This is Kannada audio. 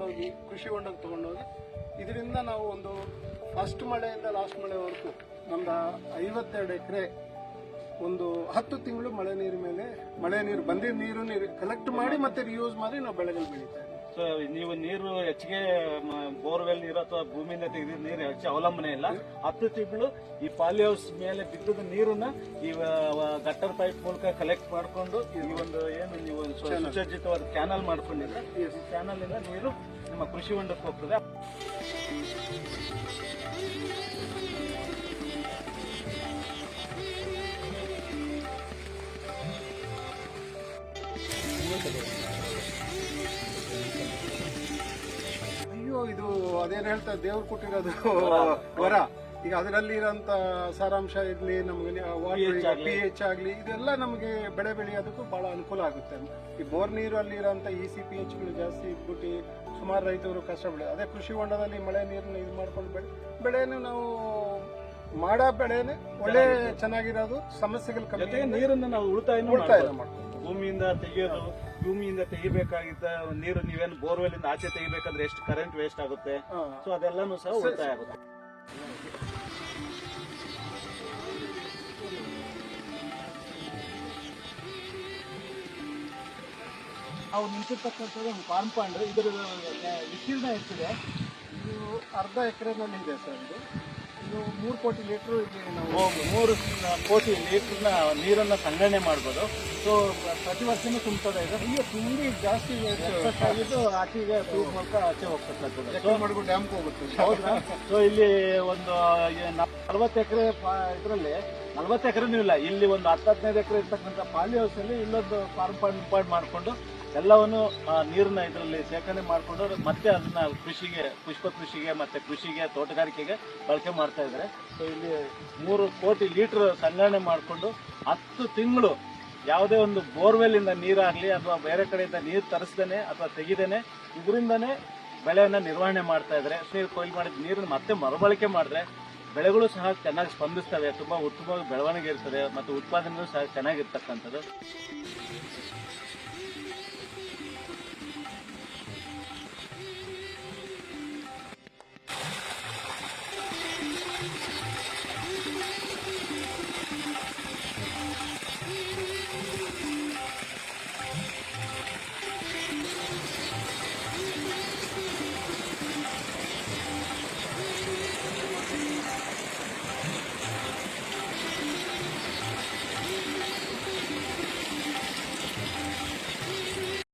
ಹೋಗಿ ಕೃಷಿ ಹೊಂಡಕ್ಕೆ ತಗೊಂಡೋಗಿ ಇದರಿಂದ ನಾವು ಒಂದು ಫಸ್ಟ್ ಮಳೆಯಿಂದ ಲಾಸ್ಟ್ ಮಳೆವರೆಗೂ ನಮ್ದು ಐವತ್ತೆರಡು ಎಕರೆ ಒಂದು ಹತ್ತು ತಿಂಗಳು ಮಳೆ ನೀರು ಮೇಲೆ ಮಳೆ ನೀರು ಬಂದಿದ್ದ ನೀರು ನೀರು ಕಲೆಕ್ಟ್ ಮಾಡಿ ಮತ್ತೆ ರಿಯೂಸ್ ಮಾಡಿ ನಾವು ಬೆಳೆಗಳು ಬೆಳೀತಾ ಇದ್ದೀವಿ. ನೀವು ನೀರು ಹೆಚ್ಚಿಗೆ ಬೋರ್ವೆಲ್ ನೀರು ಅಥವಾ ಭೂಮಿಯಿಂದ ತೆಗೆದಿದ್ದ ನೀರು ಹೆಚ್ಚು ಅವಲಂಬನೆ ಇಲ್ಲ. ಹತ್ತು ತಿಂಗಳು ಈ ಪಾಲಿ ಹೌಸ್ ಮೇಲೆ ಬಿದ್ದದ ನೀರನ್ನ ಈ ಗಟ್ಟರ್ ಪೈಪ್ ಮೂಲಕ ಕಲೆಕ್ಟ್ ಮಾಡಿಕೊಂಡು ಈ ಒಂದು ಏನು ನೀವು ಸುಸಜ್ಜಿತವಾದ ಕ್ಯಾನಲ್ ಮಾಡ್ಕೊಂಡಿದ್ರೆ ಈ ಕ್ಯಾನಲ್ ಇಂದ ನೀರು ನಮ್ಮ ಕೃಷಿ ಹೊಂಡಕ್ಕೆ ಹೋಗ್ತದೆ. ಅಯ್ಯೋ ಇದು ಅದೇನು ಹೇಳ್ತಾ ದೇವ್ರು ಕೊಟ್ಟಿರೋದು ವರ. ಈಗ ಅದರಲ್ಲಿ ಇರೋಂಥ ಸಾರಾಂಶ ಇರಲಿ ನಮಗೆ. ಪಿ ಎಚ್ ಆಗಲಿ. ಇದೆಲ್ಲ ನಮಗೆ ಬೆಳೆ ಬೆಳೆಯೋದಕ್ಕೂ ಬಹಳ ಅನುಕೂಲ ಆಗುತ್ತೆ. ಈ ಬೋರ್ ನೀರು ಅಲ್ಲಿ ಇರೋಂಥ ಇ ಸಿ ಪಿ ಎಚ್ಗಳು ಜಾಸ್ತಿ ಇಟ್ಬಿಟ್ಟು ಸುಮಾರು ರೈತರು ಕಷ್ಟ ಬೆಳೆ ಅದೇ ಕೃಷಿ ಹೊಂಡದಲ್ಲಿ ಮಳೆ ನೀರನ್ನ ಇದು ಮಾಡ್ಕೊಂಡು ಬೆಳೆ ಬೆಳೆಯನ್ನು ನಾವು ಮಾಡೋ ಬೆಳೆನೇ ಒಳ್ಳೆ ಚೆನ್ನಾಗಿರೋದು ಸಮಸ್ಯೆಗಳು ಕಮ್ಮಿ ನೀರನ್ನು ನಾವು ಉಳಿತಾಯ ಉಳಿತಾಯ ಮಾಡ್ಬೋದು. ಭೂಮಿಯಿಂದ ತೆಗೆಯೋದು ಭೂಮಿಯಿಂದ ತೆಗಿಬೇಕಾಗಿದ್ದ ನೀರು ನೀವೇನು ಬೋರ್ವೆಲ್ ಇಂದ ಆಚೆ ತೆಗಿಬೇಕಂದ್ರೆ ಎಷ್ಟು ಕರೆಂಟ್ ವೇಸ್ಟ್ ಆಗುತ್ತೆ. ಸೊ ಅದೆಲ್ಲಾನು ಸಹ ಉಳಿತಾಯ ಆಗುತ್ತೆ. ನಾವು ನಿಂತಿರ್ತಕ್ಕಂಥದ್ದು ಒಂದು ಕಾಂಪೌಂಡ್ ಇದರ ವಿಸ್ತೀರ್ಣ ಎಷ್ಟಿದೆ? ಇದು ಅರ್ಧ ಎಕರೆನಲ್ಲಿ ಇದೆ ಸರ್ ಇದು. ಮೂರು ಕೋಟಿ ಲೀಟ್ರು ಇಲ್ಲಿ ನಾವು. ಮೂರು ಕೋಟಿ ಲೀಟ್ರ್ನ ನೀರನ್ನ ಸಂಗ್ರಹಣೆ ಮಾಡ್ಬೋದು. ಸೊ ಪ್ರತಿ ವರ್ಷನೂ ತುಂಬ್ತದೆ ಇದು. ಈಗ ತುಂಬಿ ಜಾಸ್ತಿ ಆಗಿದ್ದು ಆಚೆಗೆ ಟ್ಯೂಬ್ ಮೂಲಕ ಆಚೆ ಹೋಗ್ತಕ್ಕಂಥದ್ದು ಡ್ಯಾಮ್ ಡ್ಯಾಮ್ಗೆ ಹೋಗುತ್ತೆ. ಹೌದಾ? ಸೊ ಇಲ್ಲಿ ಒಂದು ನಲವತ್ತು ಎಕರೆ ಇದರಲ್ಲಿ ನಲವತ್ತು ಎಕರೆನೂ ಇಲ್ಲ. ಇಲ್ಲಿ ಒಂದು ಹತ್ತು ಹದಿನೈದು ಎಕರೆ ಇರ್ತಕ್ಕಂಥ ಪಾಲಿ ಹೌಸ್ ಅಲ್ಲಿ ಇಲ್ಲೊಂದು ಫಾರ್ಮ್ ಪಾಯಿಂಟ್ ಪಾಯಿಂಟ್ ಮಾಡಿಕೊಂಡು ಎಲ್ಲವನ್ನು ನೀರನ್ನ ಇದರಲ್ಲಿ ಶೇಖರಣೆ ಮಾಡಿಕೊಂಡು ಮತ್ತೆ ಅದನ್ನ ಕೃಷಿಗೆ, ಪುಷ್ಪ ಕೃಷಿಗೆ ಮತ್ತೆ ಕೃಷಿಗೆ, ತೋಟಗಾರಿಕೆಗೆ ಬಳಕೆ ಮಾಡ್ತಾ ಇದ್ದಾರೆ. ಸೊ ಇಲ್ಲಿ ಮೂರು ಕೋಟಿ ಲೀಟರ್ ಸಂಗ್ರಹಣೆ ಮಾಡಿಕೊಂಡು ಹತ್ತು ತಿಂಗಳು ಯಾವುದೇ ಒಂದು ಬೋರ್ವೆಲ್ ಇಂದ ನೀರಾಗ್ಲಿ ಅಥವಾ ಬೇರೆ ಕಡೆಯಿಂದ ನೀರು ತರಿಸ್ದೇನೆ ಅಥವಾ ತೆಗಿದೇನೆ, ಇದರಿಂದನೇ ಬೆಳೆಯನ್ನು ನಿರ್ವಹಣೆ ಮಾಡ್ತಾ ಇದ್ದಾರೆ. ನೀರು ಕೊಯ್ಲು ಮಾಡಿದ ನೀರನ್ನು ಮತ್ತೆ ಮರುಬಳಕೆ ಮಾಡಿದ್ರೆ ಬೆಳೆಗಳು ಸಹ ಚೆನ್ನಾಗಿ ಸ್ಪಂದಿಸ್ತವೆ. ತುಂಬಾ ಉತ್ತಮವಾಗಿ ಬೆಳವಣಿಗೆ ಇರ್ತದೆ ಮತ್ತು ಉತ್ಪಾದನೆಗಳು ಸಹ ಚೆನ್ನಾಗಿರ್ತಕ್ಕಂಥದ್ದು.